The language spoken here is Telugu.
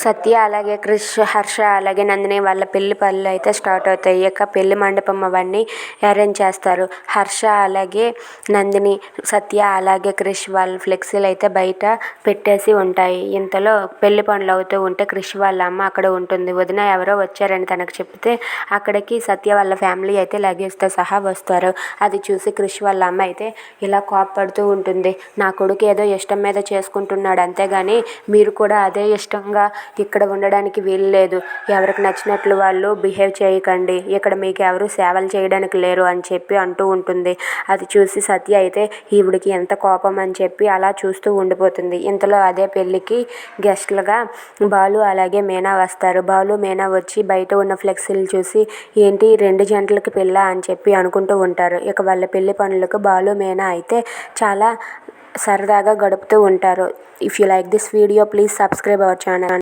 సత్య అలాగే క్రిష్ హర్ష అలాగే నందిని వాళ్ళ పెళ్ళి పనులు అయితే స్టార్ట్ అవుతాయి. ఇక పెళ్ళి మండపం అవన్నీ అరేంజ్ చేస్తారు. హర్ష అలాగే నందిని సత్య అలాగే క్రిష్ వాళ్ళ ఫ్లెక్సీలు అయితే బయట పెట్టేసి ఉంటాయి. ఇంతలో పెళ్ళి పనులు అవుతూ ఉంటే క్రిష్ వాళ్ళ అమ్మ అక్కడ ఉంటుంది. వదిన ఎవరో వచ్చారని తనకు చెప్తే అక్కడికి సత్య వాళ్ళ ఫ్యామిలీ అయితే లగేజ్తో సహా వస్తారు. అది చూసి క్రిష్ వాళ్ళ అమ్మ అయితే ఇలా కోప్పడుతూ ఉంటుంది. నా కొడుకు ఏదో ఇష్టం మీద చేసుకుంటున్నాడు. అంతేగాని మీరు కూడా అదే ఇష్టంగా ఇక్కడ ఉండడానికి వీలు లేదు. ఎవరికి నచ్చినట్లు వాళ్ళు బిహేవ్ చేయకండి. ఇక్కడ మీకు ఎవరు సేవలు చేయడానికి లేరు అని చెప్పి అంటూ ఉంటుంది. అది చూసి సత్య అయితే ఈవిడికి ఎంత కోపం అని చెప్పి అలా చూస్తూ ఉండిపోతుంది. ఇంతలో అదే పెళ్ళికి గెస్ట్లుగా బాలు అలాగే మీనా వస్తారు. బాలు మీనా వచ్చి బయట ఉన్న ఫ్లెక్సీలు చూసి ఏంటి రెండు జంటలకి పెళ్ళ? అని చెప్పి అనుకుంటూ ఉంటారు. ఇక వాళ్ళ పెళ్ళి పనులకు బాలు మీనా అయితే చాలా సరదాగా గడుపుతూ ఉంటారు. If you like this video please subscribe our channel